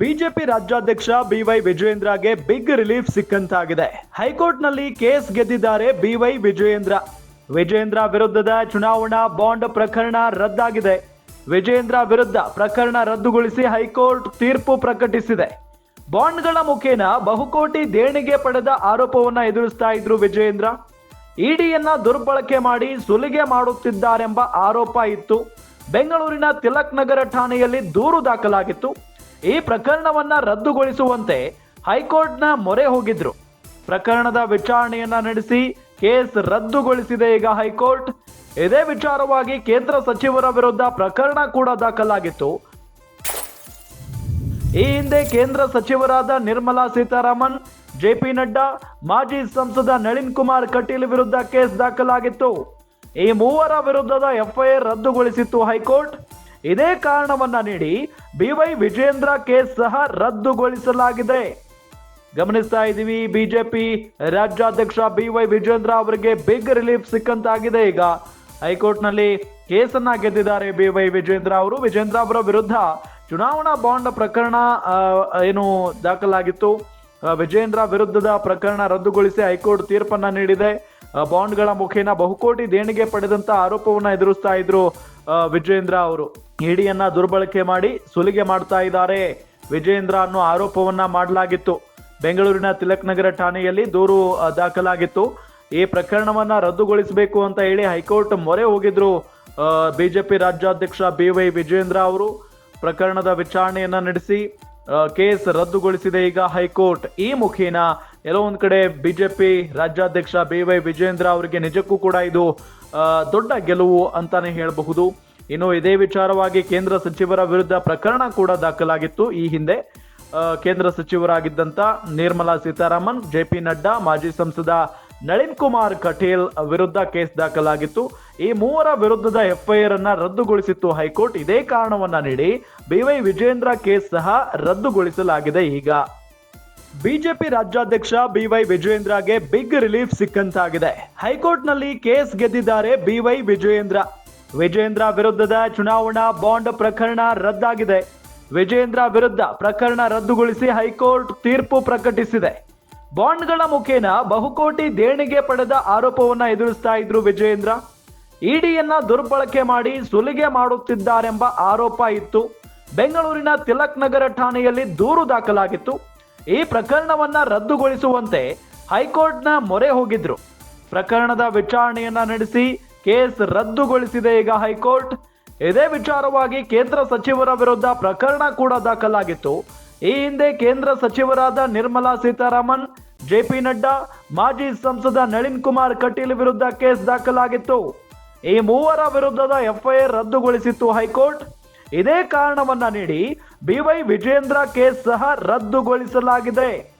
BJP ರಾಜ್ಯಾಧ್ಯಕ್ಷ B Y ವಿಜಯೇಂದ್ರಗೆ big relief ಸಿಕ್ಕಂತಾಗಿದೆ. ಹೈಕೋರ್ಟ್ನಲ್ಲಿ ಕೇಸ್ ಗೆದ್ದಿದ್ದಾರೆ ಬಿವೈ ವಿಜಯೇಂದ್ರ. ವಿಜಯೇಂದ್ರ ವಿರುದ್ಧದ ಚುನಾವಣಾ ಬಾಂಡ್ ಪ್ರಕರಣ ರದ್ದಾಗಿದೆ. ವಿಜಯೇಂದ್ರ ವಿರುದ್ಧ ಪ್ರಕರಣ ರದ್ದುಗೊಳಿಸಿ ಹೈಕೋರ್ಟ್ ತೀರ್ಪು ಪ್ರಕಟಿಸಿದೆ. ಬಾಂಡ್ಗಳ ಮುಖೇನ ಬಹುಕೋಟಿ ದೇಣಿಗೆ ಪಡೆದ ಆರೋಪವನ್ನು ಎದುರಿಸ್ತಾ ಇದ್ರು ವಿಜಯೇಂದ್ರ. ಇಡಿಯನ್ನ ದುರ್ಬಳಕೆ ಮಾಡಿ ಸುಲಿಗೆ ಮಾಡುತ್ತಿದ್ದಾರೆಂಬ ಆರೋಪ ಇತ್ತು. ಬೆಂಗಳೂರಿನ ತಿಲಕ್ ನಗರ ಠಾಣೆಯಲ್ಲಿ ದೂರು ದಾಖಲಾಗಿತ್ತು. ಈ ಪ್ರಕರಣವನ್ನ ರದ್ದುಗೊಳಿಸುವಂತೆ ಹೈಕೋರ್ಟ್ನ ಮೊರೆ ಹೋಗಿದ್ರು. ಪ್ರಕರಣದ ವಿಚಾರಣೆಯನ್ನ ನಡೆಸಿ ಕೇಸ್ ರದ್ದುಗೊಳಿಸಿದೆ ಈಗ ಹೈಕೋರ್ಟ್. ಇದೇ ವಿಚಾರವಾಗಿ ಕೇಂದ್ರ ಸಚಿವರ ವಿರುದ್ಧ ಪ್ರಕರಣ ಕೂಡ ದಾಖಲಾಗಿತ್ತು. ಈ ಹಿಂದೆ ಕೇಂದ್ರ ಸಚಿವರಾದ ನಿರ್ಮಲಾ ಸೀತಾರಾಮನ್, ಜೆ ಪಿ ನಡ್ಡಾ, ಮಾಜಿ ಸಂಸದ ನಳಿನ್ ಕುಮಾರ್ ಕಟೀಲ್ ವಿರುದ್ಧ ಕೇಸ್ ದಾಖಲಾಗಿತ್ತು. ಈ ಮೂವರ ವಿರುದ್ಧದ ಎಫ್ಐಆರ್ ರದ್ದುಗೊಳಿಸಿತ್ತು ಹೈಕೋರ್ಟ್. ಇದೇ ಕಾರಣವನ್ನ ನೀಡಿ ಬಿವೈ ವಿಜೇಂದ್ರ ಕೇಸ್ ಸಹ ರದ್ದುಗೊಳಿಸಲಾಗಿದೆ. ಗಮನಿಸ್ತಾ ಇದ್ದೀವಿ, ಬಿಜೆಪಿ ರಾಜ್ಯಾಧ್ಯಕ್ಷ ಬಿ ವೈ ವಿಜೇಂದ್ರ ಅವರಿಗೆ ಬಿಗ್ ರಿಲೀಫ್ ಸಿಕ್ಕಂತಾಗಿದೆ. ಈಗ ಹೈಕೋರ್ಟ್ನಲ್ಲಿ ಕೇಸನ್ನ ಗೆದ್ದಿದ್ದಾರೆ ಬಿ ವೈ ವಿಜೇಂದ್ರ ಅವರು. ವಿಜೇಂದ್ರ ಅವರ ವಿರುದ್ಧ ಚುನಾವಣಾ ಬಾಂಡ್ ಪ್ರಕರಣ ಏನು ದಾಖಲಾಗಿತ್ತು. ವಿಜೇಂದ್ರ ವಿರುದ್ಧದ ಪ್ರಕರಣ ರದ್ದುಗೊಳಿಸಿ ಹೈಕೋರ್ಟ್ ತೀರ್ಪನ್ನ ನೀಡಿದೆ. ಬಾಂಡ್ಗಳ ಮುಖೇನ ಬಹುಕೋಟಿ ದೇಣಿಗೆ ಪಡೆದಂತ ಆರೋಪವನ್ನ ಎದುರಿಸ್ತಾ ಇದ್ರು ವಿಜಯೇಂದ್ರ ಅವರು. ಇಡಿಯನ್ನ ದುರ್ಬಳಕೆ ಮಾಡಿ ಸುಲಿಗೆ ಮಾಡ್ತಾ ಇದ್ದಾರೆ. ವಿಜೇಂದ್ರ ಅನ್ನೋ ಆರೋಪವನ್ನ ಮಾಡಲಾಗಿತ್ತು. ಬೆಂಗಳೂರಿನ ತಿಲಕ್ ನಗರ ಠಾಣೆಯಲ್ಲಿ ದೂರು ದಾಖಲಾಗಿತ್ತು. ಈ ಪ್ರಕರಣವನ್ನ ರದ್ದುಗೊಳಿಸಬೇಕು ಅಂತ ಹೇಳಿ ಹೈಕೋರ್ಟ್ ಮೊರೆ ಹೋಗಿದ್ರು ಬಿಜೆಪಿ ರಾಜ್ಯಾಧ್ಯಕ್ಷ ಬಿ ವೈ ವಿಜೇಂದ್ರ ಅವರು. ಪ್ರಕರಣದ ವಿಚಾರಣೆಯನ್ನ ನಡೆಸಿ ಕೇಸ್ ರದ್ದುಗೊಳಿಸಿದೆ ಈಗ ಹೈಕೋರ್ಟ್. ಈ ಮುಖೇನ ಎಲ್ಲೋ ಒಂದು ಕಡೆ ಬಿಜೆಪಿ ರಾಜ್ಯಾಧ್ಯಕ್ಷ ಬಿ ವೈ ವಿಜೇಂದ್ರ ಅವರಿಗೆ ನಿಜಕ್ಕೂ ಕೂಡ ಇದು ದೊಡ್ಡ ಗೆಲುವು ಅಂತಾನೆ ಹೇಳಬಹುದು. ಇನ್ನು ಇದೇ ವಿಚಾರವಾಗಿ ಕೇಂದ್ರ ಸಚಿವರ ವಿರುದ್ಧ ಪ್ರಕರಣ ಕೂಡ ದಾಖಲಾಗಿತ್ತು. ಈ ಹಿಂದೆ ಕೇಂದ್ರ ಸಚಿವರಾಗಿದ್ದಂಥ ನಿರ್ಮಲಾ ಸೀತಾರಾಮನ್, ಜೆ ಪಿ ನಡ್ಡಾ, ಮಾಜಿ ಸಂಸದ ನಳಿನ್ ಕುಮಾರ್ ಕಟೀಲ್ ವಿರುದ್ಧ ಕೇಸ್ ದಾಖಲಾಗಿತ್ತು. ಈ ಮೂವರ ವಿರುದ್ಧದ ಎಫ್ಐಆರ್ ಅನ್ನ ರದ್ದುಗೊಳಿಸಿತ್ತು ಹೈಕೋರ್ಟ್. ಇದೇ ಕಾರಣವನ್ನ ನೀಡಿ ಬಿ ವೈ ವಿಜೇಂದ್ರ ಕೇಸ್ ಸಹ ರದ್ದುಗೊಳಿಸಲಾಗಿದೆ ಈಗ. ಬಿಜೆಪಿ ರಾಜ್ಯಾಧ್ಯಕ್ಷ ಬಿವೈ ವಿಜಯೇಂದ್ರಗೆ ಬಿಗ್ ರಿಲೀಫ್ ಸಿಕ್ಕಂತಾಗಿದೆ. ಹೈಕೋರ್ಟ್ನಲ್ಲಿ ಕೇಸ್ ಗೆದ್ದಿದ್ದಾರೆ ಬಿವೈ ವಿಜಯೇಂದ್ರ. ವಿಜಯೇಂದ್ರ ವಿರುದ್ಧದ ಚುನಾವಣಾ ಬಾಂಡ್ ಪ್ರಕರಣ ರದ್ದಾಗಿದೆ. ವಿಜಯೇಂದ್ರ ವಿರುದ್ಧ ಪ್ರಕರಣ ರದ್ದುಗೊಳಿಸಿ ಹೈಕೋರ್ಟ್ ತೀರ್ಪು ಪ್ರಕಟಿಸಿದೆ. ಬಾಂಡ್ಗಳ ಮುಖೇನ ಬಹುಕೋಟಿ ದೇಣಿಗೆ ಪಡೆದ ಆರೋಪವನ್ನ ಎದುರಿಸ್ತಾ ಇದ್ರು ವಿಜಯೇಂದ್ರ. ಇಡಿಯನ್ನ ದುರ್ಬಳಕೆ ಮಾಡಿ ಸುಲಿಗೆ ಮಾಡುತ್ತಿದ್ದಾರೆಂಬ ಆರೋಪ ಇತ್ತು. ಬೆಂಗಳೂರಿನ ತಿಲಕ್ ನಗರ ಠಾಣೆಯಲ್ಲಿ ದೂರು ದಾಖಲಾಗಿತ್ತು. ಈ ಪ್ರಕರಣವನ್ನ ರದ್ದುಗೊಳಿಸುವಂತೆ ಹೈಕೋರ್ಟ್ನ ಮೊರೆ ಹೋಗಿದ್ರು. ಪ್ರಕರಣದ ವಿಚಾರಣೆಯನ್ನ ನಡೆಸಿ ಕೇಸ್ ರದ್ದುಗೊಳಿಸಿದೆ ಈಗ ಹೈಕೋರ್ಟ್. ಇದೇ ವಿಚಾರವಾಗಿ ಕೇಂದ್ರ ಸಚಿವರ ವಿರುದ್ಧ ಪ್ರಕರಣ ಕೂಡ ದಾಖಲಾಗಿತ್ತು. ಈ ಹಿಂದೆ ಕೇಂದ್ರ ಸಚಿವರಾದ ನಿರ್ಮಲಾ ಸೀತಾರಾಮನ್, ಜೆ ಪಿ ನಡ್ಡಾ, ಮಾಜಿ ಸಂಸದ ನಳಿನ್ ಕುಮಾರ್ ಕಟೀಲ್ ವಿರುದ್ಧ ಕೇಸ್ ದಾಖಲಾಗಿತ್ತು. ಈ ಮೂವರ ವಿರುದ್ಧದ ಎಫ್ಐಆರ್ ರದ್ದುಗೊಳಿಸಿತ್ತು ಹೈಕೋರ್ಟ್. ಇದೇ ಕಾರಣವನ್ನ ನೀಡಿ ಬಿವೈ ವಿಜೇಂದ್ರ ಕೇಸ್ ಸಹ ರದ್ದುಗೊಳಿಸಲಾಗಿದೆ.